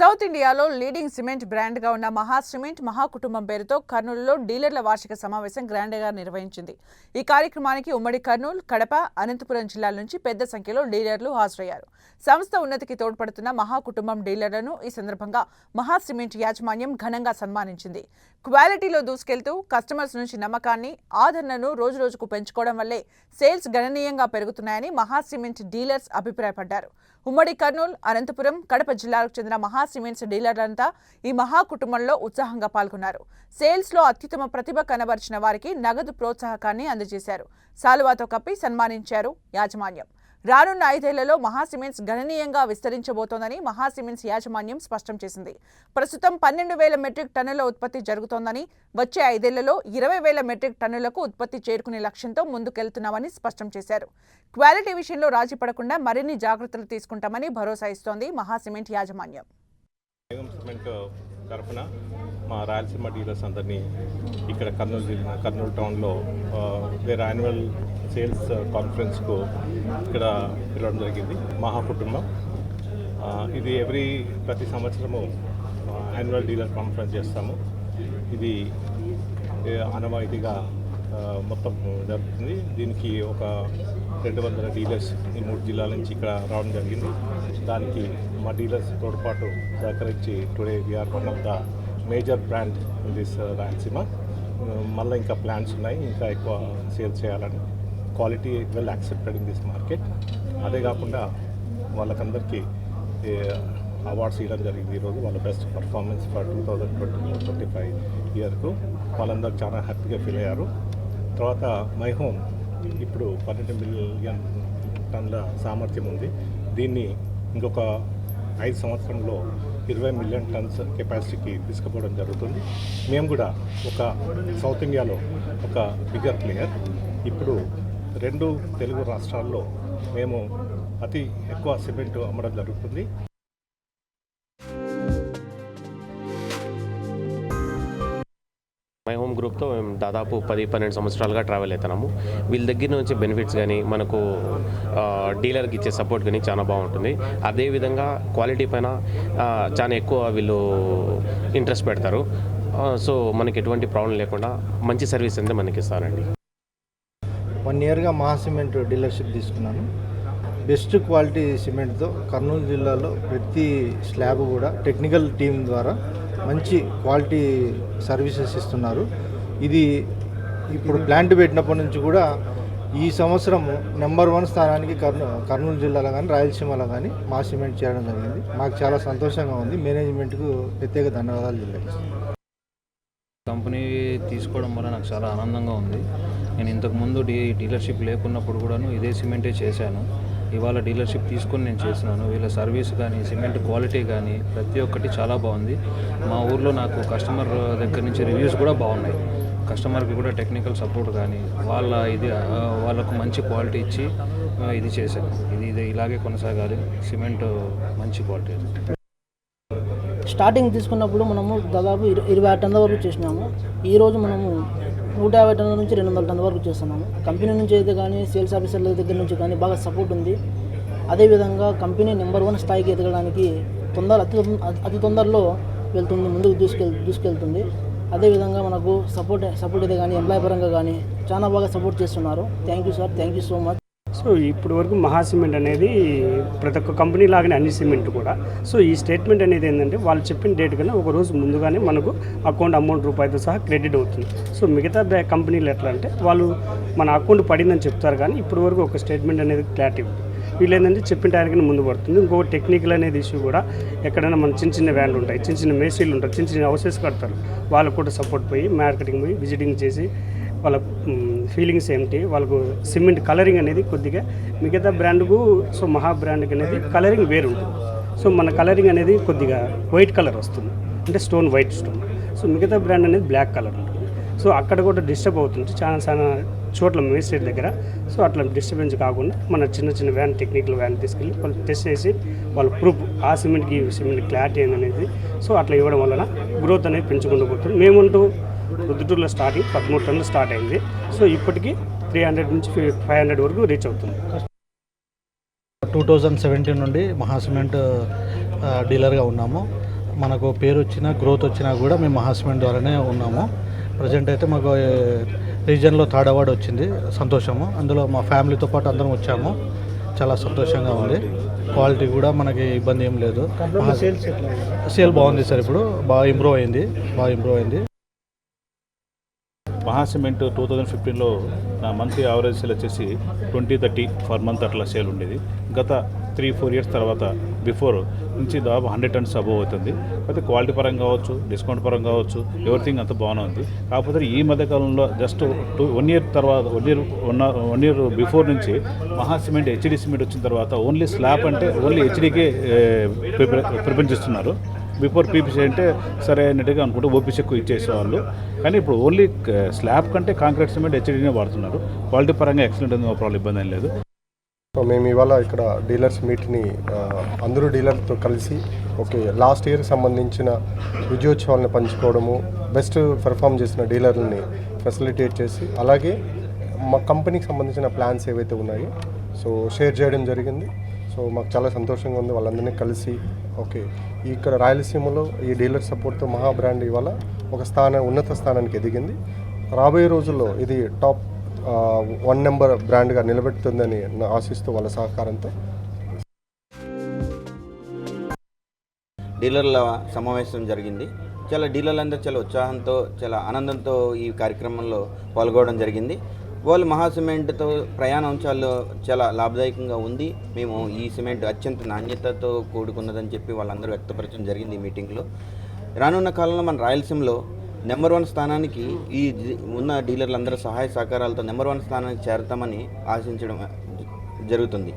South ఇండియాలో leading cement బ్రాండ్గా ఉన్న మహా సిమెంట్ మహా కుటుంబం పేరుతో కర్నూలులో డీలర్ల వార్షిక సమావేశం గ్రాండ్గా నిర్వహించింది. ఈ కార్యక్రమానికి ఉమ్మడి కర్నూలు కడప అనంతపురం జిల్లాల నుంచి పెద్ద సంఖ్యలో డీలర్లు హాజరయ్యారు. సంస్థ ఉన్నతికి తోడ్పడుతున్న మహా కుటుంబం డీలర్లను ఈ సందర్భంగా మహా సిమెంట్ యాజమాన్యం ఘనంగా సన్మానించింది. క్వాలిటీలో దూసుకెళ్తూ కస్టమర్స్ నుంచి నమ్మకాన్ని ఆదరణను రోజురోజుకు పెంచుకోవడం వల్లే సేల్స్ గణనీయంగా పెరుగుతున్నాయని మహా సిమెంట్ డీలర్స్ అభిప్రాయపడ్డారు. ఉమ్మడి కర్నూలు అనంతపురం కడప జిల్లాలకు చెందిన మహా సిమెంట్స్ డీలర్లంతా ఈ మహా కుటుంబంలో ఉత్సాహంగా పాల్గొన్నారు. సేల్స్లో అత్యుత్తమ ప్రతిభ కనబరిచిన వారికి నగదు ప్రోత్సాహకాన్ని అందజేశారు. సాలువాతో కప్పి సన్మానించారు యాజమాన్యం. రానున్న ఐదేళ్ళలో మహా సిమెంట్స్ గణనీయంగా విస్తరించబోతోందని మహా సిమెంట్స్ యాజమాన్యం స్పష్టం చేసింది. ప్రస్తుతం పన్నెండు వేల మెట్రిక్ టన్నుల ఉత్పత్తి జరుగుతోందని వచ్చే ఐదేళ్ళలో ఇరవై వేల మెట్రిక్ టన్నులకు ఉత్పత్తి చేరుకునే లక్ష్యంతో ముందుకెళ్తున్నామని స్పష్టం చేశారు. క్వాలిటీ విషయంలో రాజీ పడకుండా మరిన్ని జాగ్రత్తలు తీసుకుంటామని భరోసా ఇస్తోంది మహా సిమెంట్ యాజమాన్యం. సిమెంట్ తరఫున మా రాయలసీమ డీలర్స్ అందరినీ ఇక్కడ కర్నూలు జిల్లా కర్నూలు టౌన్లో వేరే యాన్యువల్ సేల్స్ కాన్ఫరెన్స్కు ఇక్కడ పిలవడం జరిగింది. మహా కుటుంబం. ఇది ఎవ్రీ ప్రతి సంవత్సరము యాన్యువల్ డీలర్ కాన్ఫరెన్స్ చేస్తాము. ఇది అనవాయితీగా మొత్తం జరుగుతుంది. దీనికి ఒక రెండు వందల డీలర్స్ ఈ మూడు జిల్లాల నుంచి ఇక్కడ రావడం జరిగింది. దానికి మా డీలర్స్ తోడ్పాటు సహకరించి today we're one of the major brand in this uh, Rayalaseema. Uh, మళ్ళీ ఇంకా ప్లాన్స్ ఉన్నాయి. ఇంకా ఎక్కువ సేల్ చేయాలని quality well accepted in this market. అదే కాకుండా వాళ్ళకందరికీ అవార్డ్స్ ఇవ్వడం జరిగింది ఈరోజు వాళ్ళ best performance for two thousand twenty uh, twenty five ఇయర్కు. వాళ్ళందరూ చాలా హ్యాపీగా ఫీల్ అయ్యారు. తర్వాత మై హోమ్ ఇప్పుడు పన్నెండు మిలియన్ టన్నుల సామర్థ్యం ఉంది. దీన్ని ఇంకొక ఐదు సంవత్సరంలో ఇరవై మిలియన్ టన్స్ కెపాసిటీకి తీసుకుపోవడం జరుగుతుంది. మేము కూడా ఒక సౌత్ ఇండియాలో ఒక బిగ్గర్ ప్లేయర్. ఇప్పుడు రెండు తెలుగు రాష్ట్రాల్లో మేము అతి ఎక్కువ సిమెంట్ అమ్మడం జరుగుతుంది. మై హోమ్ గ్రూప్తో మేము దాదాపు పది పన్నెండు సంవత్సరాలుగా ట్రావెల్ అవుతున్నాము వీళ్ళ దగ్గర నుంచి బెనిఫిట్స్ కానీ మనకు డీలర్కి ఇచ్చే సపోర్ట్ కానీ చాలా బాగుంటుంది. అదేవిధంగా క్వాలిటీ పైన చాలా ఎక్కువ వీళ్ళు ఇంట్రెస్ట్ పెడతారు. సో మనకి ఎటువంటి ప్రాబ్లం లేకుండా మంచి సర్వీస్ అంతే మనకి ఇస్తారండి. వన్ ఇయర్గా మహా సిమెంట్ డీలర్షిప్ తీసుకున్నాను. బెస్ట్ క్వాలిటీ సిమెంట్తో కర్నూలు జిల్లాలో ప్రతి స్లాబ్ కూడా టెక్నికల్ టీం ద్వారా మంచి క్వాలిటీ సర్వీసెస్ ఇస్తున్నారు. ఇది ఇప్పుడు ప్లాంట్ పెట్టినప్పటి నుంచి కూడా ఈ సంవత్సరం నెంబర్ వన్ స్థానానికి కర్నూ కర్నూలు జిల్లాలో కానీ రాయలసీమలో కానీ మా సిమెంట్ చేయడం జరిగింది. మాకు చాలా సంతోషంగా ఉంది. మేనేజ్మెంట్కు ప్రత్యేక ధన్యవాదాలు తెలియజేస్తాను కంపెనీ తీసుకోవడం వల్ల నాకు చాలా ఆనందంగా ఉంది. నేను ఇంతకు ముందు డీ డీలర్షిప్ లేకున్నప్పుడు కూడాను ఇదే సిమెంటే చేశాను. ఇవాళ డీలర్షిప్ తీసుకొని నేను చేసినాను. వీళ్ళ సర్వీస్ కానీ సిమెంట్ క్వాలిటీ కానీ ప్రతి ఒక్కటి చాలా బాగుంది. మా ఊర్లో నాకు కస్టమర్ దగ్గర నుంచి రివ్యూస్ కూడా బాగున్నాయి. కస్టమర్కి కూడా టెక్నికల్ సపోర్ట్ కానీ వాళ్ళ ఇది వాళ్ళకు మంచి క్వాలిటీ ఇచ్చి ఇది చేశాను. ఇది ఇది ఇలాగే కొనసాగాలి. సిమెంట్ మంచి క్వాలిటీ స్టార్టింగ్ తీసుకున్నప్పుడు మనము దాదాపు ఇరవై ఆరు టన్నుల వరకు చేసినాము. ఈరోజు మనము నూట యాభై టన్నుల నుంచి రెండు వందల టన్నుల వరకు చేస్తున్నాము. కంపెనీ నుంచి అయితే కానీ సేల్స్ ఆఫీసర్ల దగ్గర నుంచి కానీ బాగా సపోర్ట్ ఉంది. అదేవిధంగా కంపెనీ నెంబర్ వన్ స్థాయికి ఎదగడానికి తొందర అతి అతి తొందరలో వెళ్తుంది ముందుకు దూసుకెళ్ దూసుకెళ్తుంది అదేవిధంగా మనకు సపోర్ట్ సపోర్ట్ అయితే కానీ ఎంప్లాయ్ పరంగా కానీ చాలా బాగా సపోర్ట్ చేస్తున్నారు. Thank you sir thank you so much so ఇప్పటి వరకు మహా సిమెంట్ అనేది ప్రతి ఒక్క కంపెనీ లాగానే అన్ని సిమెంట్ కూడా. సో ఈ స్టేట్మెంట్ అనేది ఏంటంటే వాళ్ళు చెప్పిన డేట్ కన్నా ఒక రోజు ముందుగానే మనకు అకౌంట్ అమౌంట్ రూపాయితో సహా క్రెడిట్ అవుతుంది. సో మిగతా బ్యా- కంపెనీలు ఎట్లా అంటే వాళ్ళు మన అకౌంట్ పడిందని చెప్తారు కానీ ఇప్పటి వరకు ఒక స్టేట్మెంట్ అనేది క్లారిటీ వీళ్ళు ఏంటంటే చెప్పిన టైంకి ముందు పడుతుంది. ఇంకో టెక్నికల్ అనేది ఇష్యూ కూడా ఎక్కడైనా మన చిన్న చిన్న వ్యాన్లు ఉంటాయి. చిన్న చిన్న మేసీలు ఉంటాయి చిన్న చిన్న హౌసెస్ కడతారు. వాళ్ళకు కూడా సపోర్ట్ పోయి మార్కెటింగ్ పోయి విజిటింగ్ చేసి వాళ్ళ ఫీలింగ్స్ ఏమిటి? వాళ్ళకు సిమెంట్ కలరింగ్ అనేది కొద్దిగా మిగతా బ్రాండ్కు సో మహా బ్రాండ్కి అనేది కలరింగ్ వేరు ఉంటుంది సో మన కలరింగ్ అనేది కొద్దిగా వైట్ కలర్ వస్తుంది. అంటే స్టోన్ వైట్ స్టోన్. సో మిగతా బ్రాండ్ అనేది బ్లాక్ కలర్ ఉంటుంది. సో అక్కడ కూడా డిస్టర్బ్ అవుతుంది చాలా చాలా చోట్ల మేస్టేట్ దగ్గర సో అట్లా డిస్టర్బెన్స్ కాకుండా మన చిన్న చిన్న వ్యాన్ టెక్నికల్ వ్యాన్ తీసుకెళ్ళి వాళ్ళు టెస్ట్ చేసి వాళ్ళ ప్రూఫ్ ఆ సిమెంట్కి సిమెంట్ క్లారిటీ అనేది సో అట్లా ఇవ్వడం వలన గ్రోత్ అనేది పెంచుకుంటూ పోతుంది. మేముంటూ రుద్దుటూరులో స్టార్టింగ్ పదమూడు టన్నులు స్టార్ట్ అయింది. సో ఇప్పటికీ త్రీ హండ్రెడ్ నుంచి ఫైవ్ హండ్రెడ్ వరకు రీచ్ అవుతుంది. టూ థౌజండ్ సెవెంటీన్ నుండి మహా సిమెంట్ ఆ, డీలర్గా ఉన్నాము. మనకు పేరు వచ్చినా గ్రోత్ వచ్చినా కూడా మేము మహాసిమెంట్ ద్వారానే ఉన్నాము. ప్రజెంట్ అయితే మాకు ఏ, రీజియన్లో థర్డ్ అవార్డు వచ్చింది. సంతోషము. అందులో మా ఫ్యామిలీతో పాటు అందరం వచ్చాము. చాలా సంతోషంగా ఉంది. క్వాలిటీ కూడా మనకి ఇబ్బంది ఏం లేదు. సేల్ బాగుంది సార్ ఇప్పుడు. బాగా ఇంప్రూవ్ అయింది. బాగా ఇంప్రూవ్ అయింది. మహాసిమెంట్ టూ థౌజండ్ ఫిఫ్టీన్లో నా మంత్లీ యావరేజ్ సేల్ వచ్చేసి ట్వంటీ థర్టీ పర్ మంత్ అట్లా సేల్ ఉండేది. గత త్రీ ఫోర్ ఇయర్స్ తర్వాత బిఫోర్ నుంచి దాదాపు హండ్రెడ్ టన్స్ అబోవ్ అవుతుంది. అయితే క్వాలిటీ పరంగా కావచ్చు డిస్కౌంట్ పరంగా కావచ్చు ఎవ్రీథింగ్ అంత బాగానే ఉంది. కాకపోతే ఈ మధ్య కాలంలో జస్ట్ టూ వన్ ఇయర్ తర్వాత one year one one year before నుంచి మహా సిమెంట్ హెచ్డి సిమెంట్ వచ్చిన తర్వాత ఓన్లీ స్లాబ్ అంటే ఓన్లీ హెచ్డీకే ప్రిఫరెన్స్ చేస్తున్నారు. బిఫోర్ పీపీసీ అంటే సరే అన్నట్టుగా అనుకుంటే ఓపీసీ ఎక్కువ ఇచ్చేసేవాళ్ళు. కానీ ఇప్పుడు ఓన్లీ స్లాబ్ కంటే కాంక్రీట్ సిమెంట్ హెచ్డీనే వాడుతున్నారు. క్వాలిటీ పరంగా ఎక్సలెంట్ ఉంది ప్రాబ్లం ఇబ్బంది ఏం లేదు. సో మేము ఇవాళ ఇక్కడ డీలర్స్ మీట్ని అందరూ డీలర్తో కలిసి ఓకే లాస్ట్ ఇయర్ సంబంధించిన విజయోత్సవాలను పంచుకోవడము బెస్ట్ పెర్ఫామ్ చేసిన డీలర్లని ఫెసిలిటేట్ చేసి అలాగే మా కంపెనీకి సంబంధించిన ప్లాన్స్ ఏవైతే ఉన్నాయో సో షేర్ చేయడం జరిగింది. సో మాకు చాలా సంతోషంగా ఉంది. వాళ్ళందరినీ కలిసి ఓకే ఇక్కడ రాయలసీమలో ఈ డీలర్ సపోర్ట్తో మహా బ్రాండ్ ఇవాళ ఒక స్థానం ఉన్నత స్థానానికి ఎదిగింది. రాబోయే రోజుల్లో ఇది టాప్ వన్ నెంబర్ బ్రాండ్గా నిలబెడుతుందని ఆశిస్తూ వాళ్ళ సహకారంతో. డీలర్ల సమావేశం జరిగింది. చాలా డీలర్లందరూ చాలా ఉత్సాహంతో చాలా ఆనందంతో ఈ కార్యక్రమంలో పాల్గొనడం జరిగింది. వాళ్ళు మహా సిమెంట్తో ప్రయాణం చాలా చాలా లాభదాయకంగా ఉంది. మేము ఈ సిమెంట్ అత్యంత నాణ్యతతో కూడుకున్నదని చెప్పి వాళ్ళందరూ వ్యక్తపరచడం జరిగింది ఈ మీటింగ్లో. రానున్న కాలంలో మన రాయలసీమలో నెంబర్ వన్ స్థానానికి ఈ ఉన్న డీలర్లందరూ సహాయ సహకారాలతో నెంబర్ వన్ స్థానానికి చేరతామని ఆశించడం జరుగుతుంది.